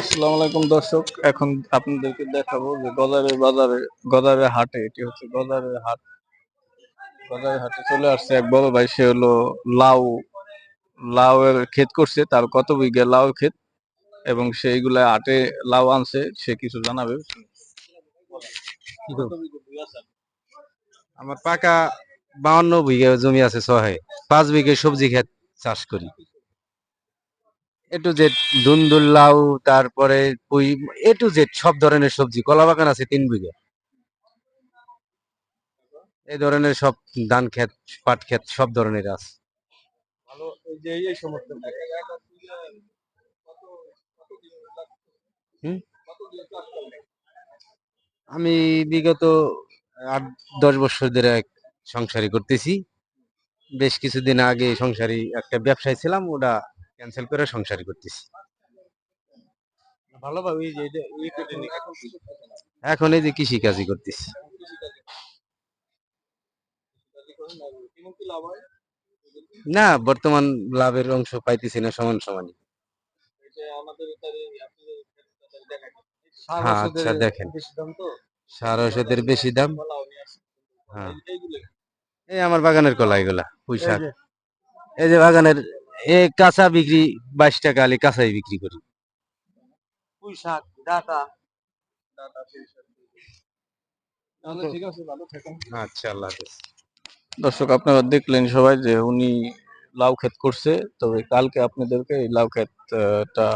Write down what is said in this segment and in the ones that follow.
আসসালামু আলাইকুম, দর্শক। এখন আপনাদেরকে দেখাবো যে গদারের বাজারে, গদারের হাটে, এটি হচ্ছে গদারের হাট। গদারের হাটে চলে আসছে এক বড় ভাই, সে হলো লাউ। লাউ এর ক্ষেত করছে, তার কত বিঘা লাউ ক্ষেত? এবং সেইগুলা হাটে লাউ আনছে, সে কিছু জানাবে। আমার পাকা বাউন্ন বিঘা জমি আছে, ছয়। পাঁচ বিঘে সবজি ক্ষেত চাষ করি। এ টু জেড দুন্দুল লাউ তারপরে পুই এ টু জেড সব ধরনের সবজি কলা বাগান আছে তিন বিঘা। এই ধরনের সব ধান ক্ষেত পাট ক্ষেত সব ধরনের আছে। ভালো এই যে এই সমস্ত আমি বিগত আট দশ বছর ধরে এক সংসারী করতেছি। বেশ কিছুদিন আগে সংসারী একটা ব্যবসায় ছিলাম ওটা ক্যান্সেল করে সংসারী করতেছি। ভালোভাবে এখন এই যে কৃষি কাজই করতেছি। না বর্তমান লাভের অংশ পাইতেছি না সমান সমান এটা আমাদের এখানে আপনাদের দেখাই হ্যাঁ, আচ্ছা, দেখেন। বেশি দাম তো। সার ঔষধের বেশি দাম। হ্যাঁ। এই- আমার বাগানের কলা এগুলা পুঁই শাক। এই যে বাগানের এ কাঁচা বিক্রি বাইশ টাকা আলি কাঁচাই বিক্রি করি। পুঁই শাক ডাটা আচ্ছা আল্লাহ হাফেজ। দর্শক আপনারা দেখলেন সবাই যে উনি লাউ ক্ষেত করছে তবে কালকে আপনাদেরকে এই লাউ ক্ষেতটা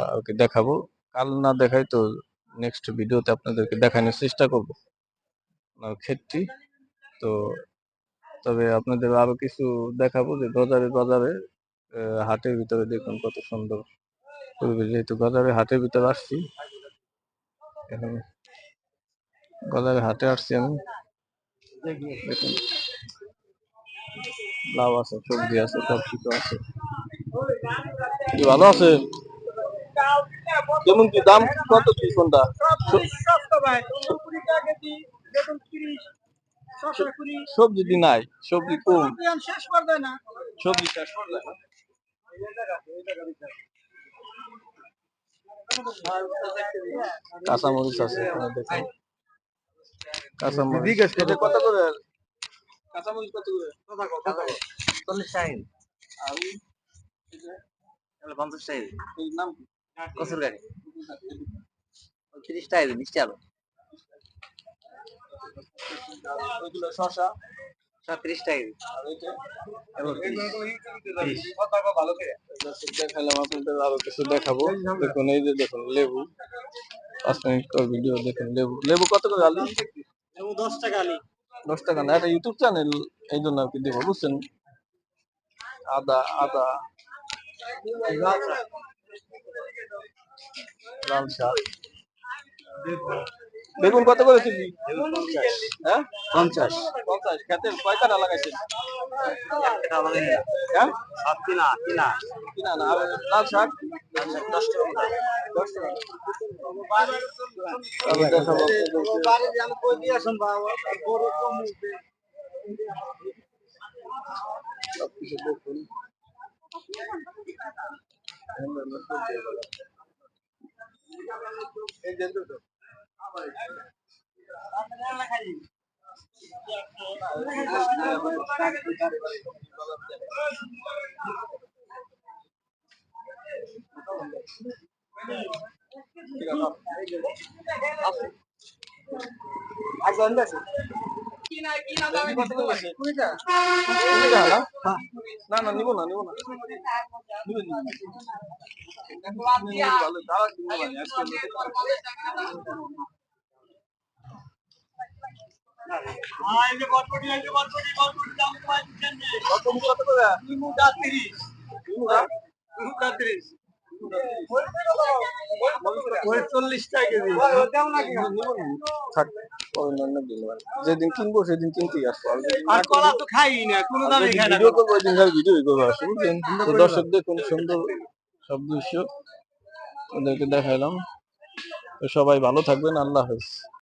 দেখাবো। কাল না দেখাই তো নেক্সট ভিডিওতে আপনাদেরকে দেখানোর চেষ্টা করব। ক্ষেতটি তো তবে আপনাদের আরও কিছু দেখাবো যে বাজারে আহ, হাটের ভিতরে দেখুন কত সুন্দর পরিবেশ। যেহেতু গজারের হাটের ভিতরে আসছি, এখানে হাটে আসছি আমি। দেখুন আছে, সবজি আছে সব কিছু আছে ভালো আছে? কেমন কি দাম কত কি কোনটা? সবজি নাই, সবজি কম। সবজি শেষ করে কাঁচামরিচ আছে এখানে দেখুন। কাঁচামরিচ। কত করে? কাঁচামরিচ কত করে? চল্লিশ টাইম আর পঞ্চাশ টাইম এই নাম কি? কচুর গাড়ি। তিরিশ টাইম মিষ্টি আলু। ওইগুলো শসা তিরিশ টাইম আর এটা তিরিশ। দেখালাম আপনাদের আরও কিছু দেখাবো দেখুন এই যে দেখুন লেবু। পাঁচ মিনিট পর ভিডিও দেখুন লেবু। লেবু কত করে আলু? দশ টাকা আলি। দশ টাকা না এটা ইউটিউব চ্যানেল এই জন্য আর কি দেবো বুঝছেন? আদা আদা। লাল শাক। বেগুন কত করে কেজি হ্যাঁ? পঞ্চাশ। পঞ্চাশ। খেতে কয় কাটা লাগাইছেন? হ্যাঁ? কিনা কিনা কিনা না লাল শাক? দশ টাকা দশ টাকা না? না নিবো না নিবো না নিবেন না। ভালো, দাঁড়া, কিনবো না, আজকে নিতে কত কত করে? লিমুটা? থাক, অন্যান্য দিন মানে। যেদিন কিনবো সেদিন কিনতেই আসব। আর যেদিন তো খাই না কোনো আর যেদিন ভিডিও করব ওই ভিডিও করব আসব দর্শক দেখুন সুন্দর সব দৃশ্য। ওদেরকে দেখাইলাম তো সবাই ভালো থাকবেন আল্লাহ হাফেজ।